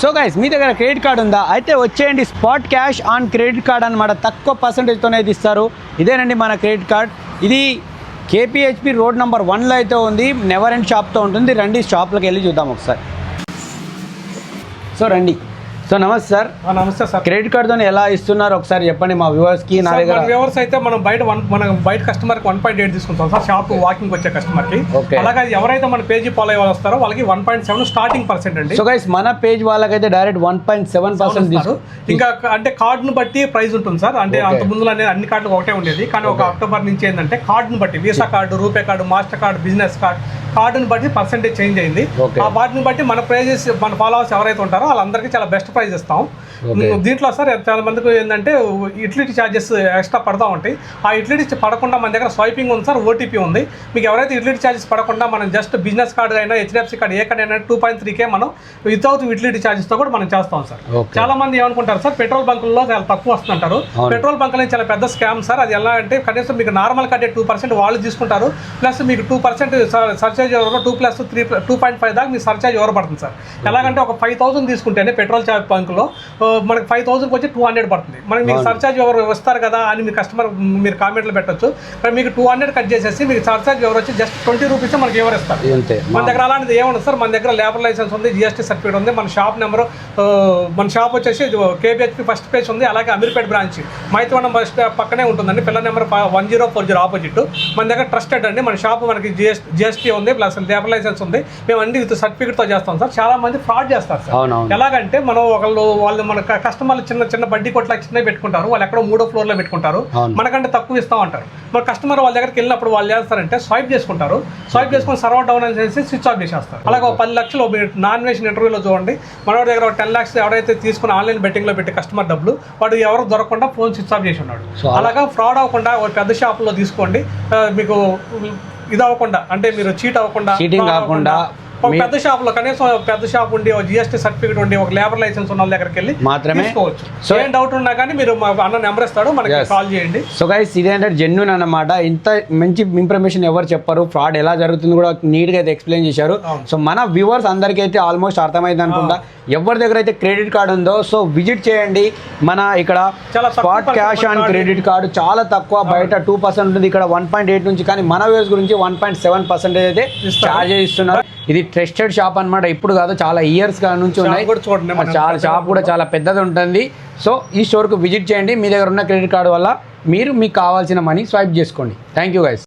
So guys మీ దగ్గర credit card ఉందా? అయితే వచ్చేయండి spot cash on credit card అనమాట తక్కువ పర్సంటేజ్తోనే అయితే ఇస్తారు ఇదేనండి మన క్రెడిట్ కార్డ్. ఇది కేపీహెచ్పి రోడ్ నెంబర్ వన్లో అయితే ఉంది. నెవర్ అండ్ షాప్తో ఉంటుంది. రండి షాప్లోకి వెళ్ళి చూద్దాం ఒకసారి. సో రండి. సో నమస్తే సార్. నమస్తే సార్. క్రెడిట్ కార్డ్తో ఎలా ఇస్తున్నారు? ఒకసారి చెప్పండి మా వ్యూవర్స్కి నా దగ్గర వ్యూవర్స్ అయితే మనం బయట వన్ మన బయట కస్టమర్కి వన్ పాయింట్ ఎయిట్ తీసుకుంటాం సార్ షాప్ వాకింగ్ వచ్చే కస్టమర్కి. అలాగే ఎవరైతే మన పేజీ ఫాలో వస్తారో వాళ్ళకి one point seven starting percent అండి. సో గైస్ మన పేజ్ వాళ్ళకైతే direct one point seven percent ఇస్తారు. ఇంకా అంటే కార్డును బట్టి ప్రైస్ ఉంటుంది సార్. అంటే. అంత ముందు అనేది అన్ని కార్డులు ఒకటే ఉండేది. కానీ ఒక అక్టోబర్ నుంచి ఏంటంటే కార్డును బట్టి visa card RuPay card master card business card కార్డును బట్టి పర్సెంటేజ్ చేంజ్ అయింది. ఆ వాటిని బట్టి మన ప్రైజెస్ మన ఫాలోవర్స్ ఎవరైతే ఉంటారో వాళ్ళందరికీ చాలా బెస్ట్ ప్రైస్ ఇస్తాం. దీంట్లో సార్ చాలా మందికి ఏంటంటే యూటిలిటీ ఛార్జెస్ ఎక్స్ట్రా పడతా ఉంటాయి ఆ యూటిలిటీ పడకుండా మన దగ్గర స్వైపింగ్ ఉంది సార్ ఓటీపీ ఉంది మీకు ఎవరైతే యూటిలిటీ ఛార్జెస్ పడకుండా మనం జస్ట్ బిజినెస్ కార్డు అయినా హెచ్డిఎఫ్సి కార్డు ఏ కార్డు అయినా టూ పాయింట్ త్రీకే మనం వితౌట్ యూటిలిటీ ఛార్జెస్తో కూడా మనం చేస్తాం సార్. చాలా మంది ఏమనుకుంటారు సార్ పెట్రోల్ బంకుల్లో చాలా తక్కువ వస్తుంటారు. పెట్రోల్ బంకులు చాలా పెద్ద స్కామ్ సార్ అది ఎలా అంటే కనీసం మీకు నార్మల్ కట్టే టూ పర్సెంట్ వాళ్ళు తీసుకుంటారు ప్లస్ మీకు టూ పర్సెంట్ సర్చార్జ్ ఎవరో two plus three two point five దాకా మీ సర్చార్జ్ ఎవరు పడుతుంది సార్? ఎలాగంటే ఒక ఫైవ్ థౌసండ్ తీసుకుంటేనే పెట్రోల్ చార్జ్ బంకులో మనకి ఫైవ్ థౌసండ్కి వచ్చి టూ హండ్రెడ్ పడుతుంది. మనకి మీకు అవును. సర్చార్జ్ ఎవరు వస్తారు కదా అని మీ కస్టమర్ మీరు కామెంట్లు పెట్టొచ్చు. కానీ మీకు టూ హండ్రెడ్ కట్ చేసేసి మీకు సర్చార్జ్ ఎవరు వచ్చి జస్ట్ ట్వంటీ రూపీస్ మనకి ఎవరు ఇస్తారు? మన దగ్గర అలాంటిది ఏముంది సార్. మన దగ్గర లేబర్ లైసెన్స్ ఉంది జిఎస్టీ సర్టిఫికేట్ ఉంది మన షాప్ నెంబర్ మన షాప్ వచ్చేసి కేబిహెచ్పి ఫస్ట్ పేజ్ ఉంది అలాగే అమీర్పేట్ బ్రాంచ్ మైత్వనం బస్ పక్కనే ఉంటుందండి. Pillar number one zero four zero opposite. మన దగ్గర ట్రస్టెడ్ అండి. మన షాప్ మనకి జిఎస్ జిఎస్టీ ఉంది. ప్లస్ లేబర్ లైసెన్స్ ఉంది. మేము అన్ని విత్ సర్టిఫికేట్తో చేస్తాం సార్. చాలా మంది ఫ్రాడ్ చేస్తారు సార్. ఎలాగంటే మనం ఒకళ్ళు వాళ్ళు మన కస్టమర్లు చిన్న చిన్న బడ్డీ కొట్ల చిన్నవి పెట్టుకుంటారు. వాళ్ళు ఎక్కడో మూడో ఫ్లోర్లో పెట్టుకుంటారు. మనకంటే తక్కువ ఇస్తాం అంటారు. మన కస్టమర్ వాళ్ళ దగ్గరికి వెళ్ళినప్పుడు వాళ్ళు చేస్తారంటే స్వైప్ చేసుకుంటారు. స్వైప్ చేసుకుని సర్వర్ డౌన్ అని చేసి స్విచ్ ఆఫ్ చేసేస్తారు. అలాగే ఒక పది లక్షలు నాన్ వేషన్ ఇంటర్వ్యూలో చూడండి. మనోడి దగ్గర ఒక టెన్ లాక్స్ ఎవరైతే తీసుకుని ఆన్లైన్ బెట్టింగ్లో పెట్టి కస్టమర్ డబ్బులు వాడు ఎవరు దొరకకుండా ఫోన్ స్విచ్ ఆఫ్ చేసి ఉన్నాడు. అలాగా ఫ్రాడ్ అవ్వకుండా ఒక పెద్ద షాపులో తీసుకోండి. మీకు ఇది అవ్వకుండా అంటే మీరు చీట్ అవ్వకుండా fraud కాకుండా పెద్ద షాపులో కనీసం ఒక పెద్ద షాప్ ఉండి ఒక జిఎస్టీ సర్టిఫికేట్ ఉండి ఒక లేబర్ లైసెన్స్ ఉన్న వాళ్ళ దగ్గరికి వెళ్ళి మాత్రమే? సో ఏం డౌట్ ఉన్నా కానీ మీరు అన్న నెంబర్ ఇస్తాడు మనకి. కాల్ చేయండి. సో గైస్ ఇదేంటే జెన్యున్ అన్నమాట. ఇంత మంచి ఇన్ఫర్మేషన్ ఎవరు చెప్పారు. ఫ్రాడ్ ఎలా జరుగుతుంది కూడా నీట్గా అయితే ఎక్స్ప్లెయిన్ చేశారు. సో మన వ్యూవర్స్ అందరికీ అయితే ఆల్మోస్ట్ అర్థమైంది అనుకుంటా. ఎవరి దగ్గర అయితే క్రెడిట్ కార్డ్ ఉందో సో విజిట్ చేయండి. మన ఇక్కడ spot cash on credit card చాలా తక్కువ. బయట టూ పర్సెంట్ ఉంటుంది ఇక్కడ వన్ పాయింట్ ఎయిట్ నుంచి కానీ మన వ్యూస్ గురించి వన్ పాయింట్ సెవెన్ పర్సెంటేజ్ అయితే. చార్జ్ ఇస్తున్నారు ఇది ట్రస్టెడ్ షాప్ అన్నమాట. ఇప్పుడు కాదు చాలా ఇయర్స్ నుంచి ఉన్నాయి. చాలా షాప్ కూడా చాలా పెద్దది ఉంటుంది. సో ఈ స్టోర్కు విజిట్ చేయండి. మీ దగ్గర ఉన్న క్రెడిట్ కార్డు వల్ల మీరు మీకు కావాల్సిన మనీ స్వైప్ చేసుకోండి. Thank you guys